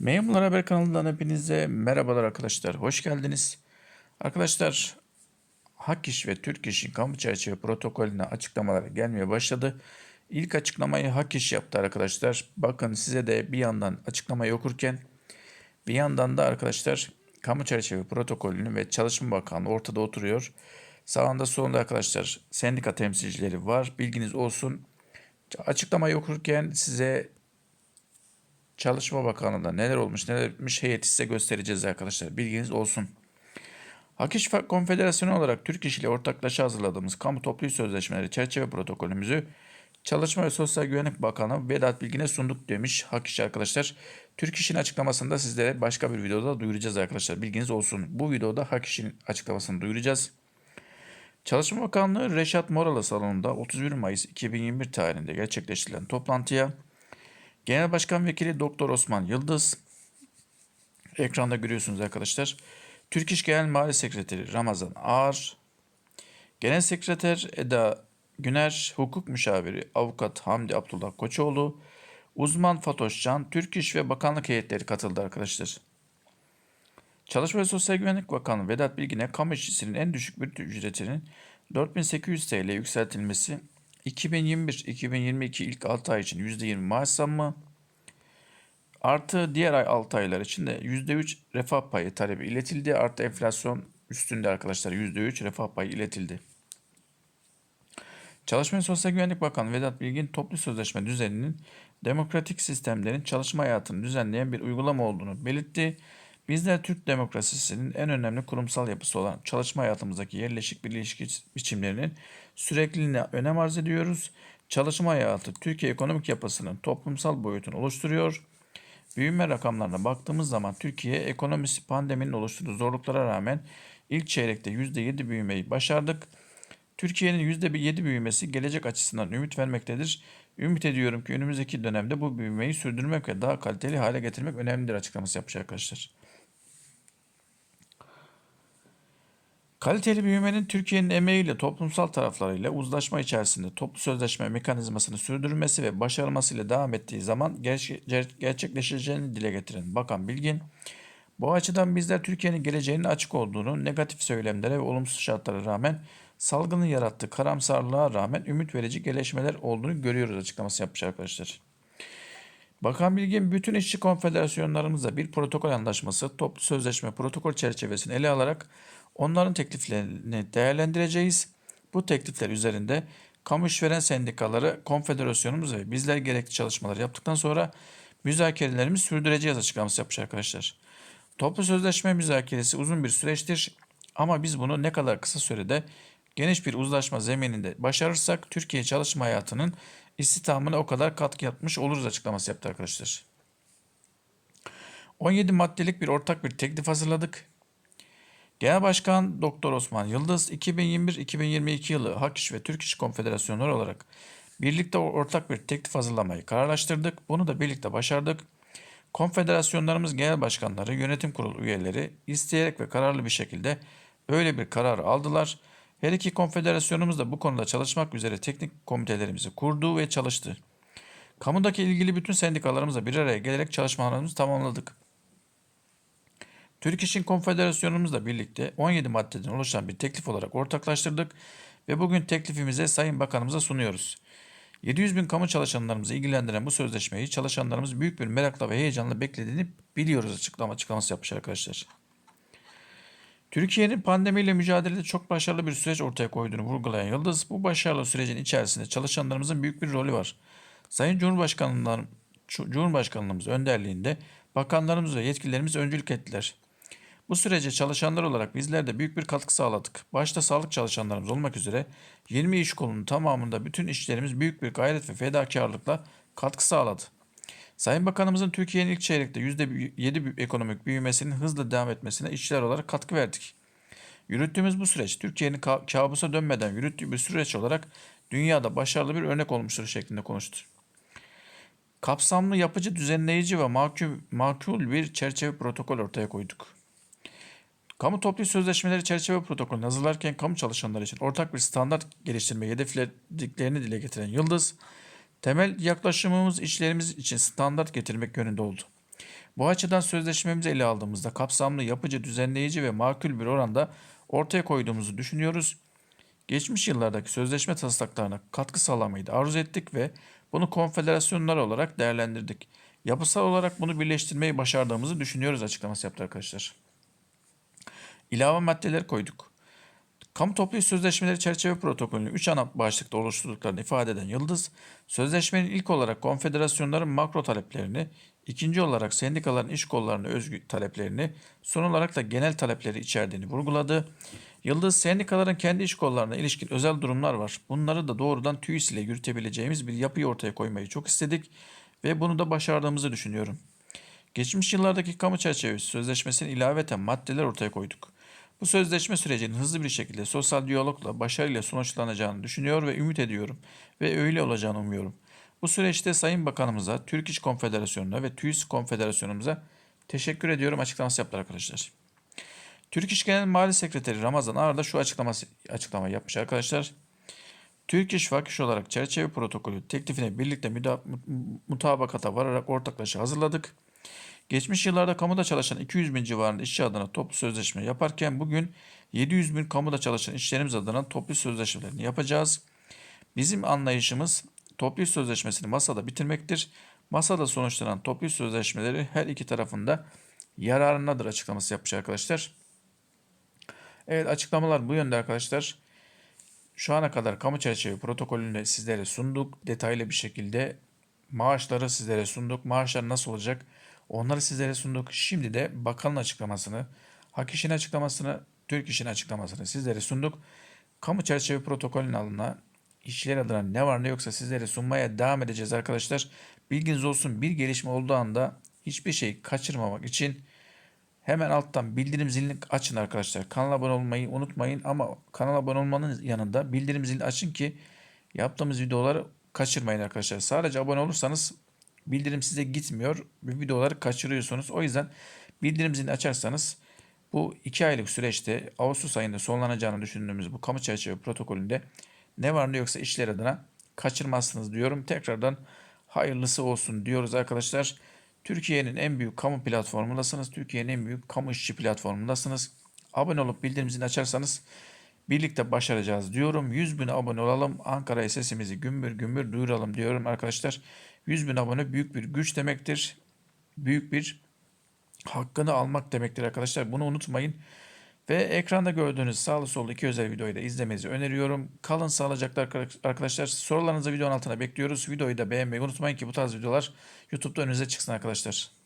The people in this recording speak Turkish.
Memurlar Haber kanalından hepinize merhabalar arkadaşlar. Hoş geldiniz. Arkadaşlar Hak İş ve Türk İş'in kamu çerçeve protokolüne açıklamalar gelmeye başladı. İlk açıklamayı Hak İş yaptı arkadaşlar. Bakın size de bir yandan açıklamayı okurken bir yandan da arkadaşlar kamu çerçeve protokolünü ve Çalışma Bakanlığı ortada oturuyor. Sağında solunda arkadaşlar sendika temsilcileri var. Bilginiz olsun. Açıklamayı okurken size Çalışma Bakanlığı'nda neler olmuş neler bitmiş heyeti size göstereceğiz arkadaşlar. Bilginiz olsun. Hak İş Konfederasyonu olarak Türk İş ile ortaklaşa hazırladığımız kamu toplu sözleşmeleri çerçeve protokolümüzü Çalışma ve Sosyal Güvenlik Bakanı Vedat Bilgin'e sunduk demiş Hak İş arkadaşlar. Türk İş'in açıklamasını da sizlere başka bir videoda duyuracağız arkadaşlar. Bilginiz olsun. Bu videoda Hak İş'in açıklamasını duyuracağız. Çalışma Bakanlığı Reşat Moralı salonunda 31 Mayıs 2021 tarihinde gerçekleştirilen toplantıya Genel Başkan Vekili Doktor Osman Yıldız, ekranda görüyorsunuz arkadaşlar. Türk İş Genel Mali Sekreteri Ramazan Ağar, Genel Sekreter Eda Güner, Hukuk Müşaviri Avukat Hamdi Abdullah Koçoğlu, uzman Fatoş Can, Türk İş ve Bakanlık heyetleri katıldı arkadaşlar. Çalışma ve Sosyal Güvenlik Bakanı Vedat Bilgin'e kamu işçisinin en düşük brüt ücretinin 4800 TL yükseltilmesi 2021-2022 ilk 6 ay için %20 maaş zammı artı diğer ay 6 aylar için de %3 refah payı talebi iletildi. Artı enflasyon üstünde arkadaşlar %3 refah payı iletildi. Çalışma ve Sosyal Güvenlik Bakanı Vedat Bilgin toplu sözleşme düzeninin demokratik sistemlerin çalışma hayatını düzenleyen bir uygulama olduğunu belirtti. Bizler Türk demokrasisinin en önemli kurumsal yapısı olan çalışma hayatımızdaki yerleşik bir ilişki biçimlerinin sürekliliğine önem arz ediyoruz. Çalışma hayatı Türkiye ekonomik yapısının toplumsal boyutunu oluşturuyor. Büyüme rakamlarına baktığımız zaman Türkiye ekonomisi pandeminin oluşturduğu zorluklara rağmen ilk çeyrekte %7 büyümeyi başardık. Türkiye'nin %7 büyümesi gelecek açısından ümit vermektedir. Ümit ediyorum ki önümüzdeki dönemde bu büyümeyi sürdürmek ve daha kaliteli hale getirmek önemlidir açıklaması yapmış arkadaşlar. Kaliteli büyümenin Türkiye'nin emeğiyle toplumsal taraflarıyla uzlaşma içerisinde toplu sözleşme mekanizmasını sürdürülmesi ve başarılmasıyla devam ettiği zaman ger- ger- gerçekleşeceğini dile getiren Bakan Bilgin, bu açıdan bizler Türkiye'nin geleceğinin açık olduğunu, negatif söylemlere ve olumsuz şartlara rağmen salgının yarattığı karamsarlığa rağmen ümit verici gelişmeler olduğunu görüyoruz açıklaması yapmış arkadaşlar. Bakan Bilgin bütün işçi konfederasyonlarımızla bir protokol anlaşması, toplu sözleşme protokol çerçevesini ele alarak onların tekliflerini değerlendireceğiz. Bu teklifler üzerinde kamu işveren sendikaları, konfederasyonumuz ve bizler gerekli çalışmaları yaptıktan sonra müzakerelerimizi sürdüreceğiz açıklaması yapmış arkadaşlar. Toplu sözleşme müzakeresi uzun bir süreçtir ama biz bunu ne kadar kısa sürede geniş bir uzlaşma zemininde başarırsak Türkiye çalışma hayatının istihdamına o kadar katkı yapmış oluruz açıklaması yaptı arkadaşlar. 17 maddelik bir ortak bir teklif hazırladık. Genel Başkan Doktor Osman Yıldız 2021-2022 yılı Hak İş ve Türk İş Konfederasyonları olarak birlikte ortak bir teklif hazırlamayı kararlaştırdık. Bunu da birlikte başardık. Konfederasyonlarımız genel başkanları, yönetim kurulu üyeleri isteyerek ve kararlı bir şekilde böyle bir karar aldılar. Her iki konfederasyonumuz da bu konuda çalışmak üzere teknik komitelerimizi kurdu ve çalıştı. Kamudaki ilgili bütün sendikalarımızla bir araya gelerek çalışmalarımızı tamamladık. Türk İş'in konfederasyonumuzla birlikte 17 maddeden oluşan bir teklif olarak ortaklaştırdık ve bugün teklifimize Sayın Bakanımıza sunuyoruz. 700 bin kamu çalışanlarımızı ilgilendiren bu sözleşmeyi çalışanlarımız büyük bir merakla ve heyecanla beklediğini biliyoruz açıklama açıklaması yapmış arkadaşlar. Türkiye'nin pandemiyle mücadelede çok başarılı bir süreç ortaya koyduğunu vurgulayan Yıldız, bu başarılı sürecin içerisinde çalışanlarımızın büyük bir rolü var. Sayın Cumhurbaşkanlığımız Cumhurbaşkanlığımız önderliğinde bakanlarımız ve yetkililerimiz öncülük ettiler. Bu sürece çalışanlar olarak bizler de büyük bir katkı sağladık. Başta sağlık çalışanlarımız olmak üzere 20 iş kolunun tamamında bütün işlerimiz büyük bir gayret ve fedakarlıkla katkı sağladı. Sayın Bakanımızın Türkiye'nin ilk çeyrekte %7 ekonomik büyümesinin hızla devam etmesine işçiler olarak katkı verdik. Yürüttüğümüz bu süreç Türkiye'nin kabusa dönmeden yürüttüğü bir süreç olarak dünyada başarılı bir örnek olmuştur şeklinde konuştu. Kapsamlı, yapıcı, düzenleyici ve makul, makul bir çerçeve protokol ortaya koyduk. Kamu toplu sözleşmeleri çerçeve protokolünü hazırlarken kamu çalışanları için ortak bir standart geliştirmeyi hedeflediklerini dile getiren Yıldız, temel yaklaşımımız işlerimiz için standart getirmek yönünde oldu. Bu açıdan sözleşmemizi ele aldığımızda kapsamlı, yapıcı, düzenleyici ve makul bir oranda ortaya koyduğumuzu düşünüyoruz. Geçmiş yıllardaki sözleşme taslaklarına katkı sağlamayı da arzu ettik ve bunu konfederasyonlar olarak değerlendirdik. Yapısal olarak bunu birleştirmeyi başardığımızı düşünüyoruz açıklaması yaptı arkadaşlar. İlave maddeler koyduk. Kamu toplu sözleşmeleri çerçeve protokolünü 3 ana başlıkta oluşturduklarını ifade eden Yıldız, sözleşmenin ilk olarak konfederasyonların makro taleplerini, ikinci olarak sendikaların iş kollarına özgü taleplerini, son olarak da genel talepleri içerdiğini vurguladı. Yıldız, sendikaların kendi iş kollarına ilişkin özel durumlar var. Bunları da doğrudan TÜİS ile yürütebileceğimiz bir yapıyı ortaya koymayı çok istedik ve bunu da başardığımızı düşünüyorum. Geçmiş yıllardaki kamu çerçevesi sözleşmesine ilaveten maddeler ortaya koyduk. Bu sözleşme sürecinin hızlı bir şekilde sosyal diyalogla başarıyla sonuçlanacağını düşünüyor ve ümit ediyorum ve öyle olacağını umuyorum. Bu süreçte Sayın Bakanımıza, Türk İş Konfederasyonu'na ve TÜİS Konfederasyonumuza teşekkür ediyorum açıklaması yaptılar arkadaşlar. Türk İş Genel Mali Sekreteri Ramazan Ağar da şu açıklaması, açıklama yapmış arkadaşlar. Türk İş Vakıf olarak çerçeve protokolü teklifine birlikte mutabakata vararak ortaklaşa hazırladık. Geçmiş yıllarda kamuda çalışan 200 bin civarında işçi adına toplu sözleşme yaparken bugün 700 bin kamuda çalışan işçilerimiz adına toplu sözleşmelerini yapacağız. Bizim anlayışımız toplu sözleşmesini masada bitirmektir. Masada sonuçlanan toplu sözleşmeleri her iki tarafında yararınadır açıklaması yapmış arkadaşlar. Evet açıklamalar bu yönde arkadaşlar. Şu ana kadar kamu çerçeve protokolünü sizlere sunduk. Detaylı bir şekilde maaşları sizlere sunduk. Maaşlar nasıl olacak? Onları sizlere sunduk. Şimdi de bakanın açıklamasını, hak işin açıklamasını, Türk işin açıklamasını sizlere sunduk. Kamu çerçeve protokolünün alına işçiler adına ne var ne yoksa sizlere sunmaya devam edeceğiz arkadaşlar. Bilginiz olsun bir gelişme olduğu anda hiçbir şey kaçırmamak için hemen alttan bildirim zilini açın arkadaşlar. Kanala abone olmayı unutmayın ama kanala abone olmanın yanında bildirim zilini açın ki yaptığımız videoları kaçırmayın arkadaşlar. Sadece abone olursanız bildirim size gitmiyor ve videoları kaçırıyorsunuz. O yüzden bildirim zilini açarsanız bu iki aylık süreçte Ağustos ayında sonlanacağını düşündüğümüz bu kamu çerçeve protokolünde ne var ne yoksa işler adına kaçırmazsınız diyorum. Tekrardan hayırlısı olsun diyoruz arkadaşlar. Türkiye'nin en büyük kamu platformundasınız. Türkiye'nin en büyük kamu işçi platformundasınız. Abone olup bildirim zilini açarsanız birlikte başaracağız diyorum. 100 bin abone olalım. Ankara'ya sesimizi gümbür gümbür duyuralım diyorum arkadaşlar. 100 bin abone büyük bir güç demektir. Büyük bir hakkını almak demektir arkadaşlar. Bunu unutmayın. Ve ekranda gördüğünüz sağlı sollu iki özel videoyu da izlemenizi öneriyorum. Kalın sağlıcakla arkadaşlar. Sorularınızı videonun altına bekliyoruz. Videoyu da beğenmeyi unutmayın ki bu tarz videolar YouTube'da önünüze çıksın arkadaşlar.